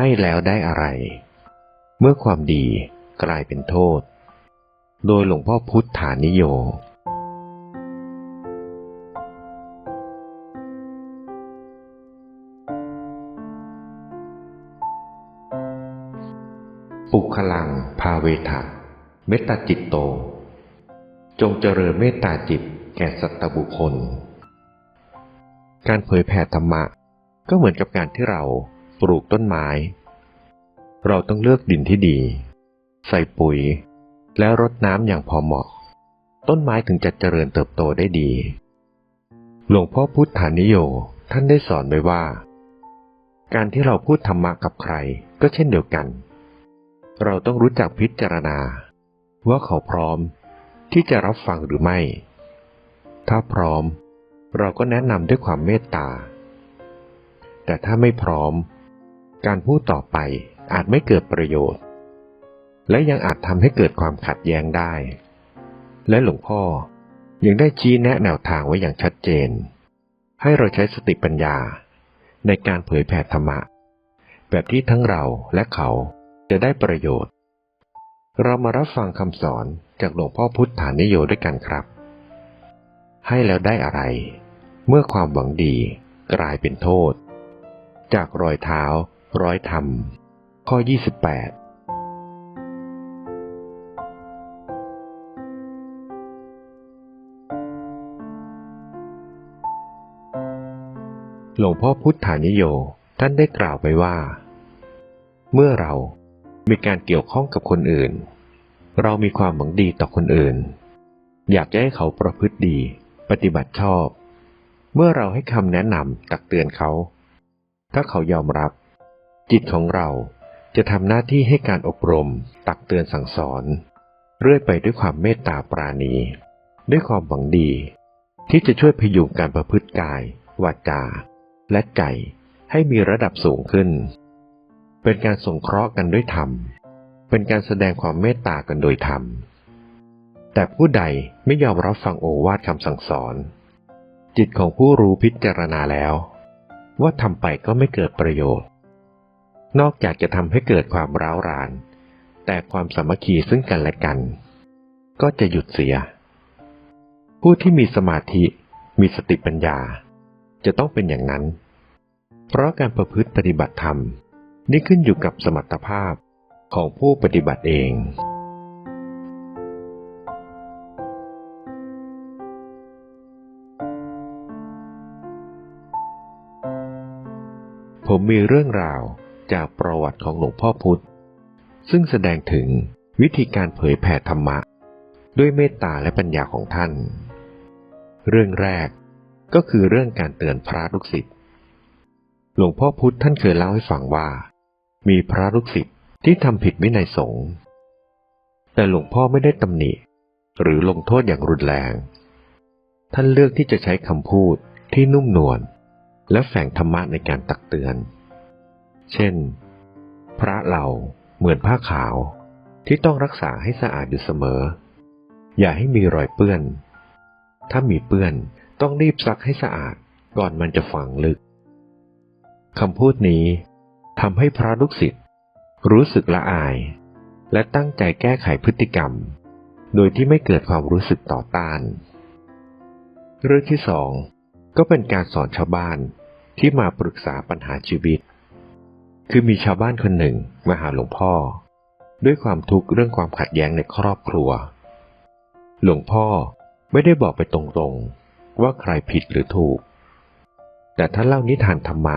ให้แล้วได้อะไร เมื่อความดีกลายเป็นโทษ โดยหลวงพ่อพุทธานิโยปุคลังภาเวทะเมตตาจิตโต จงเจริญเมตตาจิตแก่สัตบุคคล การเผยแผ่ธรรมะ ก็เหมือนกับการที่เรา ปลูกต้นไม้ เราต้องเลือกดินที่ดี ใส่ปุ๋ย และรดน้ำอย่างพอเหมาะ ต้นไม้ถึงจะเจริญเติบโตได้ดี หลวงพ่อพุทธานิโยท่านได้สอนไว้ว่า การที่เราพูดธรรมะกับใครก็เช่นเดียวกัน เราต้องรู้จักพิจารณา ว่าเขาพร้อมที่จะรับฟังหรือไม่ ถ้าพร้อม เราก็แนะนำด้วยความเมตตา แต่ถ้าไม่พร้อม การพูดต่อไปอาจไม่เกิดประโยชน์ และยังอาจทำให้เกิดความขัดแย้งได้ และหลวงพ่อยังได้ชี้แนะแนวทางไว้อย่างชัดเจน ให้เราใช้สติปัญญาในการเผยแผ่ธรรมะ แบบที่ทั้งเราและเขาจะได้ประโยชน์ เรามารับฟังคำสอนจากหลวงพ่อพุทธานิโยด้วยกันครับ ให้แล้วได้อะไร เมื่อความหวังดีกลายเป็นโทษ จากรอยเท้า ร้อยธรรม ข้อ 28 หลวงพ่อพุทธานิโย ท่านได้กล่าวไว้ว่า เมื่อเรามีการเกี่ยวข้องกับคนอื่น เรามีความหวังดีต่อคนอื่น อยากจะให้เขาประพฤติดี ปฏิบัติชอบ เมื่อเราให้คำแนะนำตักเตือนเขา ถ้าเขายอมรับ จิตของเราจะทำหน้าที่ให้การอบรม ตักเตือนสั่งสอน เรื่อยไปด้วยความเมตตาปราณี ด้วยความหวังดี ที่จะช่วยพยุงการประพฤติกาย วาจา และใจให้มีระดับสูงขึ้น เป็นการสงเคราะห์กันด้วยธรรม เป็นการแสดงความเมตตากันโดยธรรม แต่ผู้ใดไม่ยอมรับฟังโอวาทคำสั่งสอน จิตของผู้รู้พิจารณาแล้ว ว่าทำไปก็ไม่เกิดประโยชน์ นอกจากจะทำให้เกิดความร้าวราน แต่ความสามัคคีซึ่งกันและกัน ก็จะหยุดเสีย ผู้ที่มีสมาธิมีสติปัญญา จะต้องเป็นอย่างนั้น เพราะการประพฤติปฏิบัติธรรม นี่ขึ้นอยู่กับสมรรถภาพของผู้ปฏิบัติเอง ผมมีเรื่องราว จากประวัติของหลวงพ่อพุธ ซึ่งแสดงถึงวิธีการเผยแผ่ธรรมะ ด้วยเมตตาและปัญญาของท่าน เรื่องแรกก็คือเรื่องการเตือนพระลูกศิษย์ หลวงพ่อพุธท่านเคยเล่าให้ฟังว่า มีพระลูกศิษย์ที่ทำผิดวินัยสงฆ์ แต่หลวงพ่อไม่ได้ตำหนิ หรือลงโทษอย่างรุนแรง ท่านเลือกที่จะใช้คำพูดที่นุ่มนวลและแฝงธรรมะในการตักเตือน เช่น พระเราเหมือนผ้าขาวที่ต้องรักษาให้สะอาดอยู่เสมอ อย่าให้มีรอยเปื้อน ถ้ามีเปื้อนต้องรีบซักให้สะอาดก่อนมันจะฝังลึกคำพูดนี้ทำให้พระลูกศิษย์รู้สึกละอาย และตั้งใจแก้ไขพฤติกรรม โดยที่ไม่เกิดความรู้สึกต่อต้าน เรื่องที่สองก็เป็นการสอนชาวบ้านที่มาปรึกษาปัญหาชีวิต คือมีชาวบ้านคนหนึ่งมาหาหลวงพ่อ ด้วยความทุกข์เรื่องความขัดแย้งในครอบครัว หลวงพ่อไม่ได้บอกไปตรงๆ ว่าใครผิดหรือถูก แต่ท่านเล่านิทานธรรมะ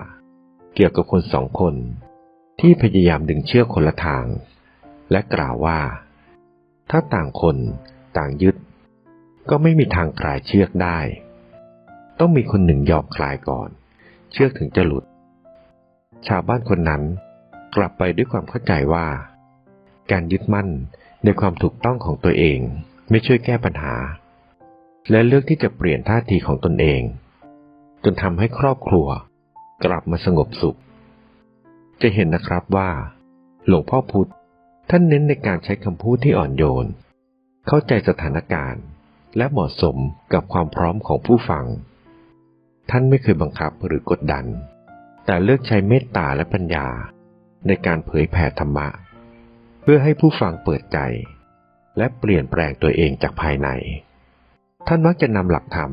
เกี่ยวกับคนสองคน ที่พยายามดึงเชือกคนละทาง และกล่าวว่า ถ้าต่างคนต่างยึด ก็ไม่มีทางคลายเชือกได้ ต้องมีคนหนึ่งยอมคลายก่อน เชือกถึงจะหลุด ชาวบ้านคนนั้น กลับไปด้วยความเข้าใจว่า การยึดมั่นในความถูกต้องของตัวเองไม่ช่วยแก้ปัญหา และเลือกที่จะเปลี่ยนท่าทีของตนเอง จนทำให้ครอบครัว กลับมาสงบสุข จะเห็นนะครับว่า หลวงพ่อพุธท่านเน้นในการใช้คำพูดที่อ่อนโยน เข้าใจสถานการณ์ และเหมาะสมกับความพร้อมของผู้ฟัง ท่านไม่เคยบังคับหรือกดดัน แต่เลือกใช้เมตตาและปัญญา ในการเผยแผ่ธรรมะ เพื่อให้ผู้ฟังเปิดใจ และเปลี่ยนแปลงตัวเองจากภายใน ท่านมักจะนำหลักธรรม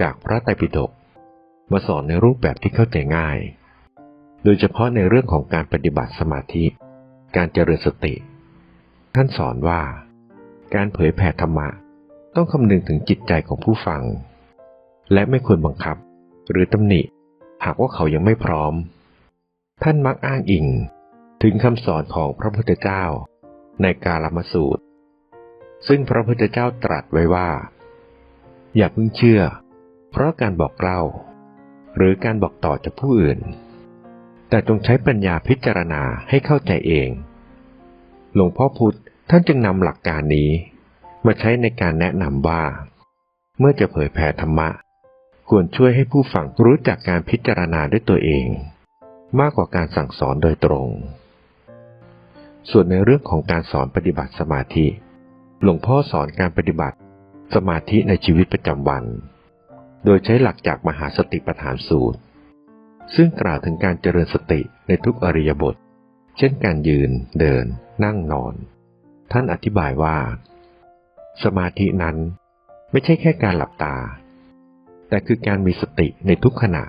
จากพระไตรปิฎกมาสอนในรูปแบบที่เข้าใจง่าย โดยเฉพาะในเรื่องของการปฏิบัติสมาธิ การเจริญสติ ท่านสอนว่า การเผยแผ่ธรรมะต้องคำนึงถึงจิตใจของผู้ฟัง และไม่ควรบังคับหรือตำหนิ หากว่าเขายังไม่พร้อม ท่านมักอ้างอิงถึงคำสอนของพระพุทธเจ้าในกาลมสูตร ซึ่งพระพุทธเจ้าตรัสไว้ว่า อย่าเพิ่งเชื่อ เพราะการบอกเล่า หรือการบอกต่อจากผู้อื่น แต่จงใช้ปัญญาพิจารณาให้เข้าใจเอง หลวงพ่อพุธท่านจึงนำหลักการนี้ มาใช้ในการแนะนำว่า เมื่อจะเผยแผ่ธรรมะ ควรช่วยให้ผู้ฟังรู้จักการพิจารณาด้วยตัวเอง มากกว่าการสั่งสอนโดยตรง ส่วนในเรื่องของการสอนปฏิบัติสมาธิ หลวงพ่อสอนการปฏิบัติสมาธิในชีวิตประจำวัน โดยใช้หลักจากมหาสติปัฏฐานสูตร ซึ่งกล่าวถึงการเจริญสติในทุกอริยบท เช่นการยืน เดิน นั่งนอน ท่านอธิบายว่า สมาธินั้นไม่ใช่แค่การหลับตา แต่คือการมีสติในทุกขณะ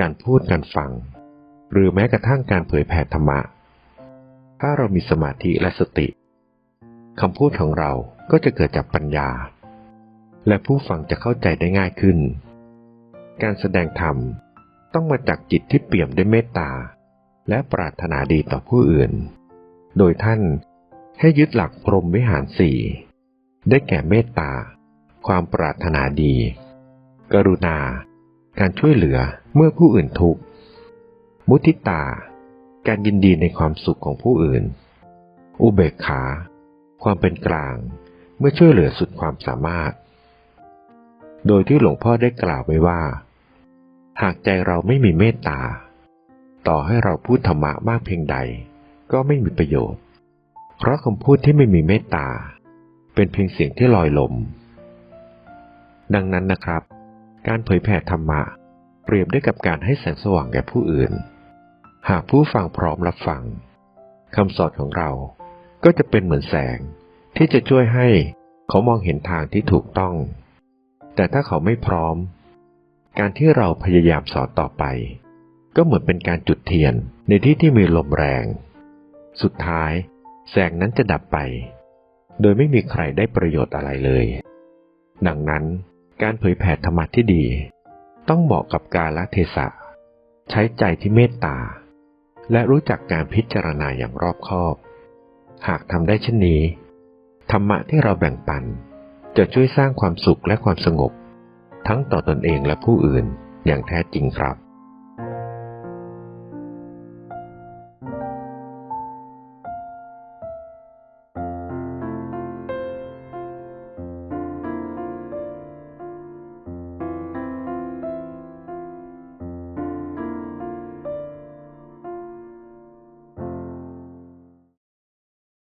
การพูดการฟัง หรือแม้กระทั่งการเผยแผ่ธรรมะ ถ้าเรามีสมาธิและสติคำพูดของเราก็จะเกิดจากปัญญา และผู้ฟังจะเข้าใจได้ง่ายขึ้น การแสดงธรรมต้องมาจากจิตที่เปี่ยมด้วยเมตตา และปรารถนาดีต่อผู้อื่น โดยท่านให้ยึดหลักพรหมวิหารสี่ ได้แก่เมตตา ความปรารถนาดี กรุณา การช่วยเหลือเมื่อผู้อื่นทุกข์มุทิตา การยินดีในความสุขของผู้อื่น อุเบกขา ความเป็นกลาง เมื่อช่วยเหลือสุดความสามารถ โดยที่หลวงพ่อได้กล่าวไว้ว่า หากใจเราไม่มีเมตตา ต่อให้เราพูดธรรมะมากเพียงใด ก็ไม่มีประโยชน์ เพราะคำพูดที่ไม่มีเมตตา เป็นเพียงเสียงที่ลอยลมดังนั้นนะครับ การเผยแผ่ธรรมะ เปรียบได้กับการให้แสงสว่างแก่ผู้อื่น หากผู้ฟังพร้อมรับฟังคำสอนของเราก็จะเป็นเหมือนแสงที่จะช่วยให้เขามองเห็นทางที่ถูกต้อง แต่ถ้าเขาไม่พร้อม การที่เราพยายามสอนต่อไป ก็เหมือนเป็นการจุดเทียนในที่ที่มีลมแรง สุดท้ายแสงนั้นจะดับไป โดยไม่มีใครได้ประโยชน์อะไรเลย ดังนั้น การเผยแผ่ธรรมะที่ดี ต้องเหมาะกับกาลเทศะ ใช้ใจที่เมตตา และรู้จักการพิจารณาอย่างรอบคอบ หากทำได้เช่นนี้ ธรรมะที่เราแบ่งปัน จะช่วยสร้างความสุขและความสงบ ทั้งต่อตอนเองและผู้อื่นอย่างแท้จริงครับ